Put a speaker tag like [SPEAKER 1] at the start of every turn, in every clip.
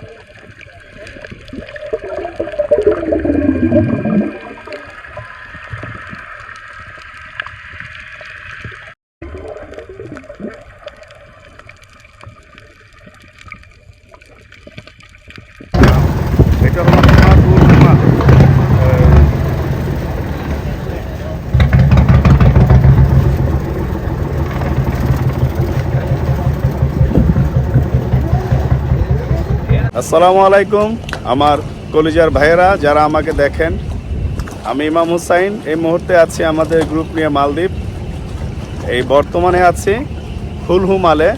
[SPEAKER 1] Thank you. আসসালামু আলাইকুম, আমার কলিজার ভাইয়েরা যারা আমাকে দেখেন। আমি ইমাম হুসাইন, এই মুহূর্তে আছি আমাদের গ্রুপ নিয়ে মালদ্বীপ। এই বর্তমানে আছি হুলহুমালে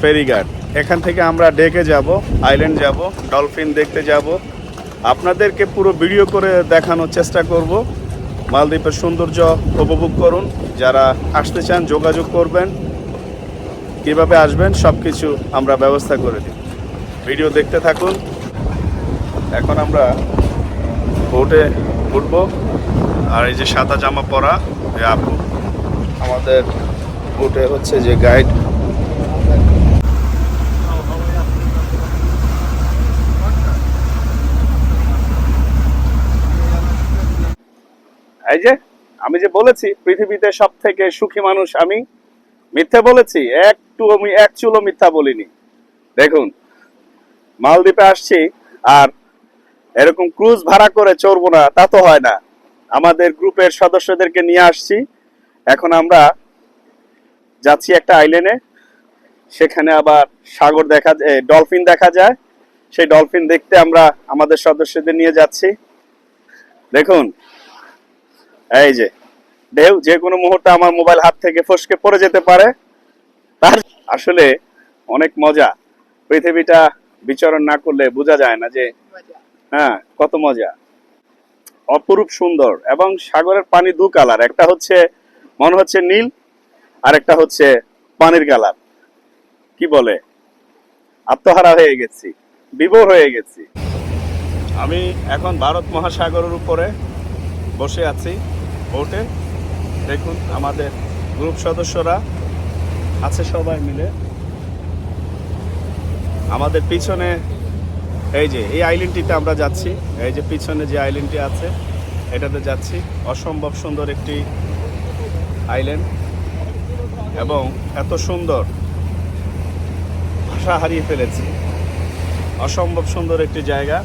[SPEAKER 1] ফেরিঘাট। এখান থেকে আমরা ডেকে যাব, আইল্যান্ড যাব, ডলফিন দেখতে যাব। আপনাদেরকে পুরো ভিডিও করে দেখানোর চেষ্টা করব। মালদ্বীপের সৌন্দর্য উপভোগ করুন। যারা আসতে চান, যোগাযোগ করবেন। কীভাবে আসবেন সব কিছু আমরা ব্যবস্থা করে দিই ভিডিও দেখতে থাকুন। এখন আমরা বোটে উঠবো। আর এই যে সাদা জামা পরা আপু, আমাদের বোটে হচ্ছে যে গাইড এই যে, আমি যে বলেছি, পৃথিবীতে সব থেকে সুখী মানুষ আমি, মিথ্যে বলেছি, একটু আমি এক চুলো মিথ্যা বলিনি। দেখুন মালদ্বীপে আসছি আর এরকম ক্রুজ ভাড়া করে চড়বো না, তা তো হয় না। আমাদের গ্রুপের সদস্যদেরকে নিয়ে আসছি। এখন আমরা যাচ্ছি একটা আইল্যান্ডে সেখানে আবার সাগর দেখা ডলফিন দেখা যায়। সেই ডলফিন দেখতে আমরা আমাদের সদস্যদের নিয়ে যাচ্ছি। দেখুন, এই যে, ঢেউ যে কোনো মুহূর্তে আমার মোবাইল হাত থেকে ফসকে পড়ে যেতে পারে। তার আসলে অনেক মজা। পৃথিবীটা বিচরণ না করলে বোঝা যায় না যে হ্যাঁ কত মজা। অপরূপ সুন্দর এবং সাগরের পানি দু কালার। একটা হচ্ছে, মনে হচ্ছে নীল আর একটা হচ্ছে পানির কালার। কি বলে? আত্মহারা হয়ে গেছি, বিভোর হয়ে গেছি। আমি এখন ভারত মহাসাগরের উপরে বসে আছি বোটে দেখুন, আমাদের গ্রুপ সদস্যরা আছে সবাই মিলে। আমাদের পিছনে, এই যে, এই আইল্যান্ডটিতে আমরা যাচ্ছি। এই যে পিছনে যে আইল্যান্ডটি আছে, এটাতে যাচ্ছি। অসম্ভব সুন্দর একটি আইল্যান্ড এবং এত সুন্দর ভাষা হারিয়ে ফেলেছি। অসম্ভব সুন্দর একটি জায়গা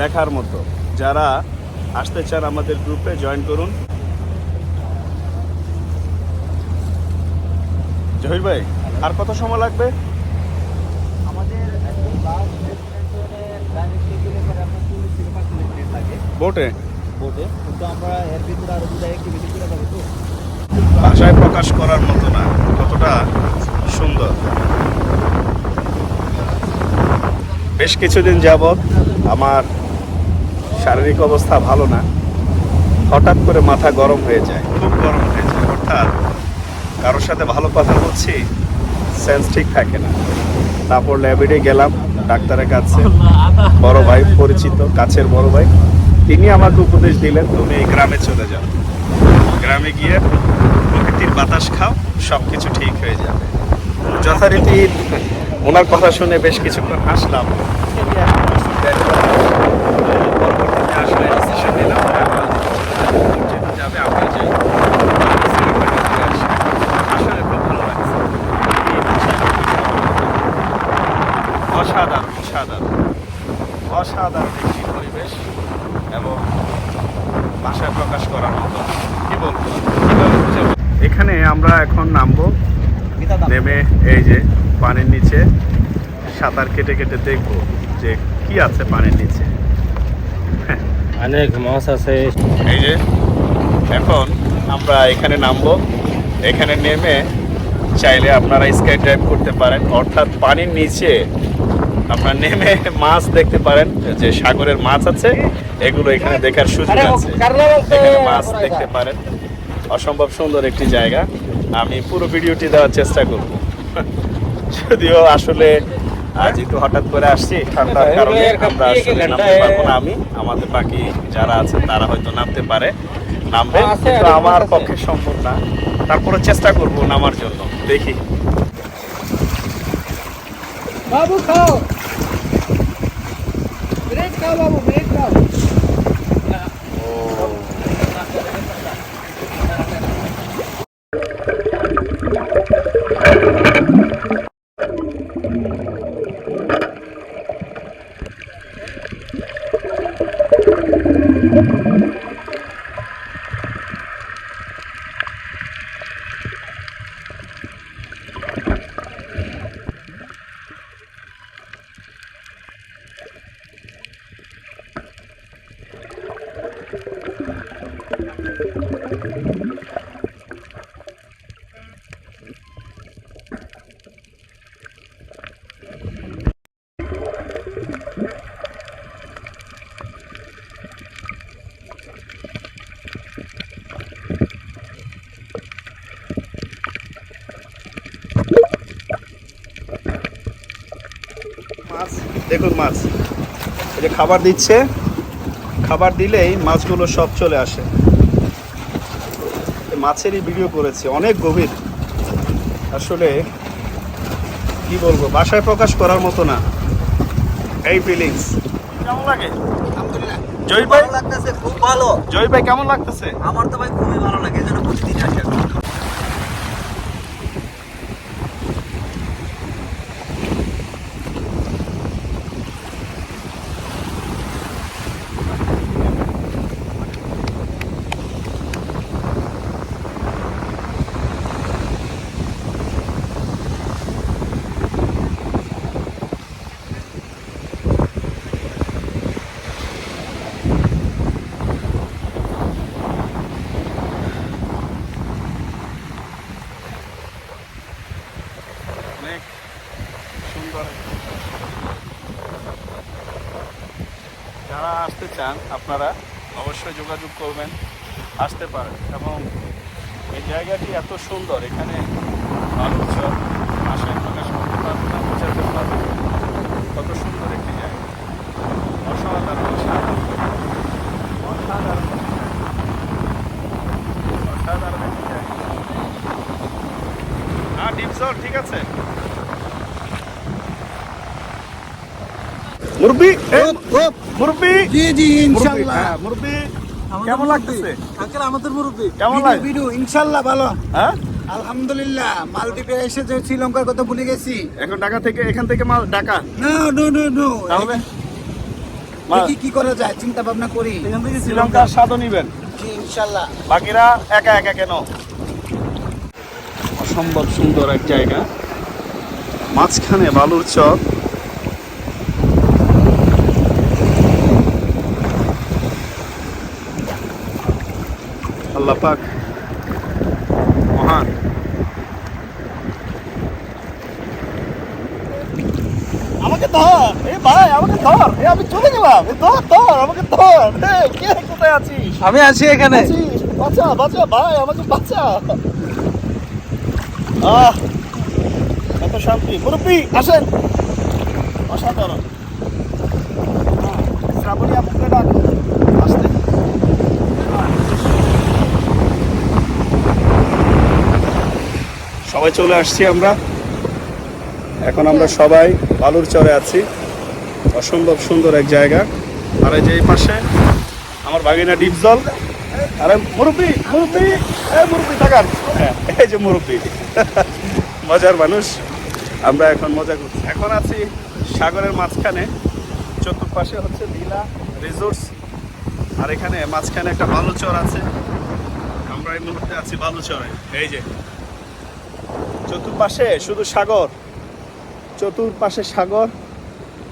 [SPEAKER 1] দেখার মতো। যারা আসতে চান আমাদের গ্রুপে জয়েন করুন। জহির ভাই, আর কত সময় লাগবে
[SPEAKER 2] আমাদের বাস ডাইরেক্ট গেলে পরে আপনার চল্লিশ থেকে পঁয়তাল্লিশ মিনিট লাগে
[SPEAKER 1] বোটে?
[SPEAKER 2] বোটে। কিন্তু আমরা এর ভিতরে আরও দু জায়গায় করে যাব তো।
[SPEAKER 1] ভাষায় প্রকাশ করার মতো না কতটা সুন্দর। বেশ কিছুদিন যাবৎ আমার শারীরিক অবস্থা ভালো না। হঠাৎ করে মাথা গরম হয়ে যায় খুব গরম হয়ে যায়। অর্থাৎ কারোর সাথে ভালো কথা বলছি সেন্স ঠিক থাকে না। তারপর ল্যাবেডে গেলাম ডাক্তারের কাছে। বড় ভাই পরিচিত কাছের বড় ভাই। তিনি আমাকে উপদেশ দিলেন, তুমি এই গ্রামে চলে যাও। গ্রামে গিয়ে প্রকৃতির বাতাস খাও সব কিছু ঠিক হয়ে যাবে। যথারীতি ওনার কথা শুনে বেশ কিছুক্ষণ হাসলাম। অসাধারণ অসাধারণ। অসাধারণ একটি পরিবেশ। এবং ভাষায় প্রকাশ করার মতো। কি বলব? এখানে আমরা এখন নামবো। নেমে এই যে পানির নিচে সাঁতার কেটে কেটে দেখব যে কি আছে পানির নিচে।
[SPEAKER 3] অনেক মাছ আছে।
[SPEAKER 1] এই যে এখন আমরা এখানে নামবো। এখানে নেমে চাইলে আপনারা স্কাই ড্রাইভ করতে পারেন। অর্থাৎ পানির নিচে আপনারা নেমে মাছ দেখতে পারেন যে সাগরের মাছ আছে এগুলো এখানে দেখার সুযোগ আছে। এখানে মাছ দেখতে পারেন। অসম্ভব সুন্দর একটি জায়গা। আমি পুরো ভিডিওটি দেওয়ার চেষ্টা করব। যদিও আসলে আজ একটু হঠাৎ করে আসছি ঠান্ডার কারণে আমরা আসলে নামতে পারব না আমি। আমাদের বাকি যারা আছে তারা হয়তো নামতে পারে নামবে। কিন্তু আমার পক্ষে সম্ভব না। তারপরে চেষ্টা করব নামার জন্য। দেখি।
[SPEAKER 2] বাবু খাও।
[SPEAKER 1] মাছ দেখুন মাছ। এই যে খাবার দিচ্ছে। খাবার দিলেই মাছগুলো সব চলে আসে। মাছেরই ভিডিও করেছি অনেক গভীর। আসলে কি বলব ভাষায় প্রকাশ করার মতো না। এই ফিলিংস কেমন লাগে?
[SPEAKER 2] আলহামদুলিল্লাহ।
[SPEAKER 1] জয় ভাই?
[SPEAKER 2] লাগতেছে খুব ভালো।
[SPEAKER 1] জয় ভাই কেমন লাগতেছে?
[SPEAKER 2] আমার তো ভাই খুবই ভালো লাগে এই জন্য প্রতিদিন আসি আমি।
[SPEAKER 1] অনেক সুন্দর যারা আসতে চান আপনারা অবশ্যই যোগাযোগ করবেন আসতে পারেন। এবং এই জায়গাটি এত সুন্দর এখানে চর আশায় প্রকাশ করতে পারবেন না বোঝাতে পারবেন কত সুন্দর একটি জায়গা। অসাধারণ সাধারণ অসাধারণ অসাধারণ একটি জায়গা। হ্যাঁ ডিপসর ঠিক আছে। মুরব্বি মুরব্বি?
[SPEAKER 4] জি জি
[SPEAKER 1] মুরব্বি
[SPEAKER 4] ইনশাল্লাহ
[SPEAKER 1] হ্যাঁ মুরব্বি কেমন লাগতেছে?
[SPEAKER 4] আঙ্কেল আমাদের মুরব্বী।
[SPEAKER 1] কেমন লাগে?
[SPEAKER 4] ভিডিও ইনশাল্লাহ ভালো।
[SPEAKER 1] হ্যাঁ?
[SPEAKER 4] আলহামদুলিল্লাহ মালদ্বীপে এসে যে শ্রীলঙ্কার কথা ভুলে গেছি।
[SPEAKER 1] এখন ঢাকা থেকে এখান থেকে মাল Dhaka?
[SPEAKER 4] No no no no.
[SPEAKER 1] তাহলে?
[SPEAKER 4] কি কি করা যায় চিন্তা ভাবনা করি।
[SPEAKER 1] এখান থেকে শ্রীলঙ্কার স্বাদও নিবেন।
[SPEAKER 4] জি ইনশাল্লাহ
[SPEAKER 1] বাকিরা একা একা কেন? অসম্ভব সুন্দর এক জায়গা। মাঝখানে বালুর চর আল্লাহ পাক মহান। আমাকে ধর এ ভাই আমাকে ধর এ আমি চলে গেলাম এ ধর ধর আমাকে ধর এ কে কোথায় আছিস?
[SPEAKER 2] আমি আছি এখানে?
[SPEAKER 1] বাঁচা বাঁচা ভাই আমাকে বাঁচা। আহ কত শান্তি। মুরব্বী আসেন। অসাধারণ। আহ, শ্রাবণী আপুকে ডাক সবাই চলে আসছি আমরা। এখন আমরা সবাই বালুর চরে আছি। অসম্ভব সুন্দর এক জায়গা। আর এই যে এই পাশে আমার বাগিনা ডিপ জল আরে মুরব্বি মুরব্বি মুরব্বি তাকান হ্যাঁ, এই যে মুরব্বি। মজার মানুষ। আমরা এখন মজা করছি। এখন আছি সাগরের মাঝখানে। চতুর্পাশে হচ্ছে লীলা রিসোর্টস। আর এখানে মাঝখানে একটা বালুচর আছে। আমরা এই মুহূর্তে আছি বালুচরে। এই যে চতুর্পাশে শুধু সাগর। চতুর্পাশে সাগর,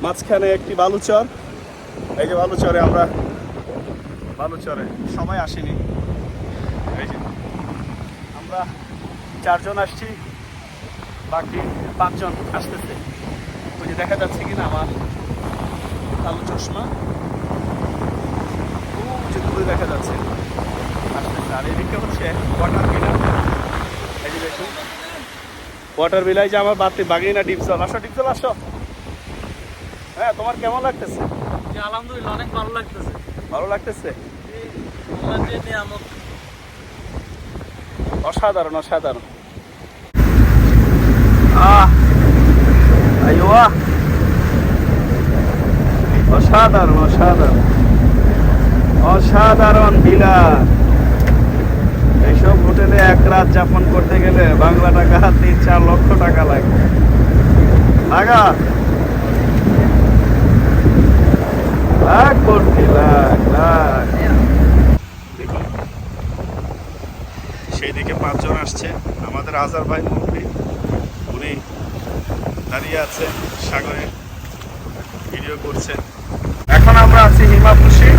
[SPEAKER 1] মাঝখানে একটি বালুচর। এই যে বালুচরে আমরা বালুচরে। সবাই আসেনি। আমরা চারজন আসছি, বাকি পাঁচজন আসতেছে। ওই যে দেখা যাচ্ছে কিনা আমার কালো চশমা। খুব যে দূরে দেখা যাচ্ছে। আসতেছে। আর এদিকে হচ্ছে ওয়াটার বিলার এই যে দেখুন। ওয়াটার বিলাই যে আমার বাতি বাগিনা ডিপজল আসো ডিপজল আসো। হ্যাঁ তোমার কেমন লাগতেছে?
[SPEAKER 2] আলহামদুলিল্লাহ অনেক ভালো লাগতেছে।
[SPEAKER 1] ভালো লাগতেছে? অসাধারণ অসাধারণ। আহ! আইওয়া! অসাধারণ অসাধারণ। অসাধারণ অসাধারণ করতে বাংলা টাকা তিন চার লক্ষ টাকা লাগে। লাগা লাখ কোটি লাখ লাখ সেই দিকে পাঁচজন আসছে আমাদের আজার ভাই মুরব্বী উনি দাঁড়িয়ে আছে সাগরে ভিডিও করছে। এখন আমরা আছি হিমাপুষি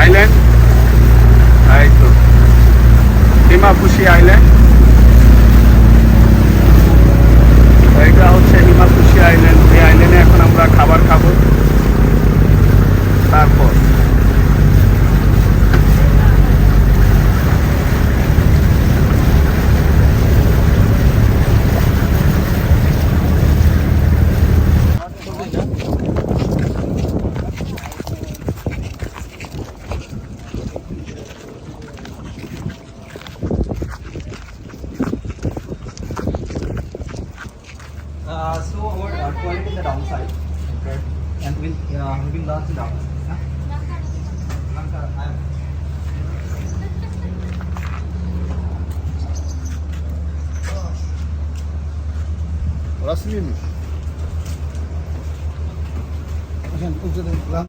[SPEAKER 1] আইল্যান্ড। এই তো হিমাপুষি আইল্যান্ড। এইটা হচ্ছে হিমাপুষি আইল্যান্ড এই আইল্যান্ডে এখন আমরা খাবার খাব। তারপর
[SPEAKER 2] Uh, so our uh, toilet in the downside, okay, and we'll uh, we will launch it down. Yeah?
[SPEAKER 4] Orası mıymış? Hocam ucada